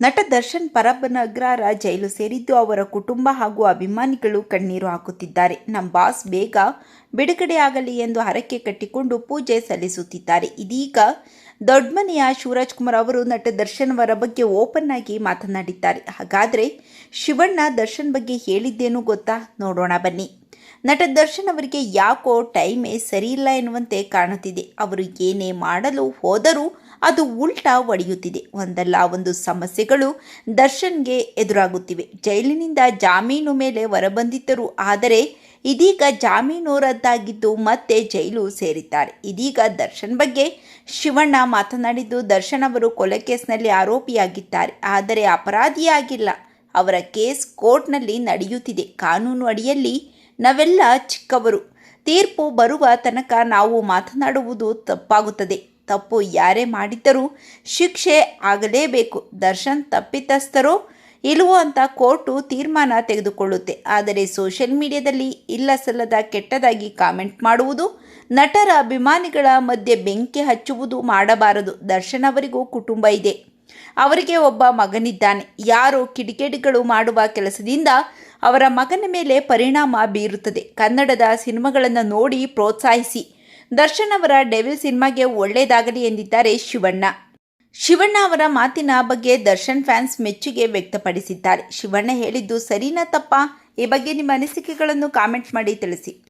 ನಟ ದರ್ಶನ್ ಪರಬ್ಬನಗ್ರಾರ ಜೈಲು ಸೇರಿದ್ದು ಅವರ ಕುಟುಂಬ ಹಾಗೂ ಅಭಿಮಾನಿಗಳು ಕಣ್ಣೀರು ಹಾಕುತ್ತಿದ್ದಾರೆ. ನಮ್ಮ ಬಾಸ್ ಬೇಗ ಬಿಡುಗಡೆಯಾಗಲಿ ಎಂದು ಹರಕೆ ಕಟ್ಟಿಕೊಂಡು ಪೂಜೆ ಸಲ್ಲಿಸುತ್ತಿದ್ದಾರೆ. ಇದೀಗ ದೊಡ್ಡಮನೆಯ ಶಿವರಾಜ್ ಕುಮಾರ್ ಅವರು ನಟ ದರ್ಶನ್ ಅವರ ಬಗ್ಗೆ ಓಪನ್ ಆಗಿ ಮಾತನಾಡಿದ್ದಾರೆ. ಹಾಗಾದರೆ ಶಿವಣ್ಣ ದರ್ಶನ್ ಬಗ್ಗೆ ಹೇಳಿದ್ದೇನು ಗೊತ್ತಾ? ನೋಡೋಣ ಬನ್ನಿ. ನಟ ದರ್ಶನ್ ಅವರಿಗೆ ಯಾಕೋ ಟೈಮೇ ಸರಿಯಿಲ್ಲ ಎನ್ನುವಂತೆ ಕಾಣುತ್ತಿದೆ. ಅವರು ಏನೇ ಮಾಡಲು ಹೋದರೂ ಅದು ಉಲ್ಟಾ ಒಡೆಯುತ್ತಿದೆ. ಒಂದಲ್ಲ, ಒಂದು ಸಮಸ್ಯೆಗಳು ದರ್ಶನ್ಗೆ ಎದುರಾಗುತ್ತಿವೆ. ಜೈಲಿನಿಂದ ಜಾಮೀನು ಮೇಲೆ ಹೊರಬಂದಿದ್ದರು. ಆದರೆ ಇದೀಗ ಜಾಮೀನು ರದ್ದಾಗಿದ್ದು ಮತ್ತೆ ಜೈಲು ಸೇರಿದ್ದಾರೆ. ಇದೀಗ ದರ್ಶನ್ ಬಗ್ಗೆ ಶಿವಣ್ಣ ಮಾತನಾಡಿದ್ದು, ದರ್ಶನ್ ಅವರು ಕೊಲೆ ಕೇಸ್ನಲ್ಲಿ ಆರೋಪಿಯಾಗಿದ್ದಾರೆ. ಆದರೆ ಅಪರಾಧಿಯಾಗಿಲ್ಲ. ಅವರ ಕೇಸ್ ಕೋರ್ಟ್ನಲ್ಲಿ ನಡೆಯುತ್ತಿದೆ. ಕಾನೂನು ಅಡಿಯಲ್ಲಿ ನಾವೆಲ್ಲ ಚಿಕ್ಕವರು. ತೀರ್ಪು ಬರುವ ತನಕ ನಾವು ಮಾತನಾಡುವುದು ತಪ್ಪಾಗುತ್ತದೆ. ತಪ್ಪು ಯಾರೇ ಮಾಡಿದ್ದರೂ ಶಿಕ್ಷೆ ಆಗಲೇಬೇಕು. ದರ್ಶನ್ ತಪ್ಪಿತಸ್ಥರೋ ಇಲ್ಲವೋ ಅಂತ ಕೋರ್ಟು ತೀರ್ಮಾನ ತೆಗೆದುಕೊಳ್ಳುತ್ತೆ. ಆದರೆ ಸೋಷಿಯಲ್ ಮೀಡಿಯಾದಲ್ಲಿ ಇಲ್ಲ ಸಲ್ಲದ ಕೆಟ್ಟದಾಗಿ ಕಾಮೆಂಟ್ ಮಾಡುವುದು, ನಟರ ಅಭಿಮಾನಿಗಳ ಮಧ್ಯೆ ಬೆಂಕಿ ಹಚ್ಚುವುದು ಮಾಡಬಾರದು. ದರ್ಶನ್ ಅವರಿಗೂ ಕುಟುಂಬ ಇದೆ. ಅವರಿಗೆ ಒಬ್ಬ ಮಗನಿದ್ದಾನೆ. ಯಾರೋ ಕಿಡಿಕೇಡಿಗಳು ಮಾಡುವ ಕೆಲಸದಿಂದ ಅವರ ಮಗನ ಮೇಲೆ ಪರಿಣಾಮ ಬೀರುತ್ತದೆ. ಕನ್ನಡದ ಸಿನಿಮಾಗಳನ್ನು ನೋಡಿ ಪ್ರೋತ್ಸಾಹಿಸಿ. ದರ್ಶನ್ ಅವರ ಡೆವಿಲ್ ಸಿನಿಮಾಗೆ ಒಳ್ಳೆಯದಾಗಲಿ ಎಂದಿದ್ದಾರೆ ಶಿವಣ್ಣ. ಶಿವಣ್ಣ ಅವರ ಮಾತಿನ ಬಗ್ಗೆ ದರ್ಶನ್ ಫ್ಯಾನ್ಸ್ ಮೆಚ್ಚುಗೆ ವ್ಯಕ್ತಪಡಿಸಿದ್ದಾರೆ. ಶಿವಣ್ಣ ಹೇಳಿದ್ದು ಸರಿನಾ ತಪ್ಪಾ? ಈ ಬಗ್ಗೆ ನಿಮ್ಮ ಅನಿಸಿಕೆಗಳನ್ನು ಕಾಮೆಂಟ್ ಮಾಡಿ ತಿಳಿಸಿ.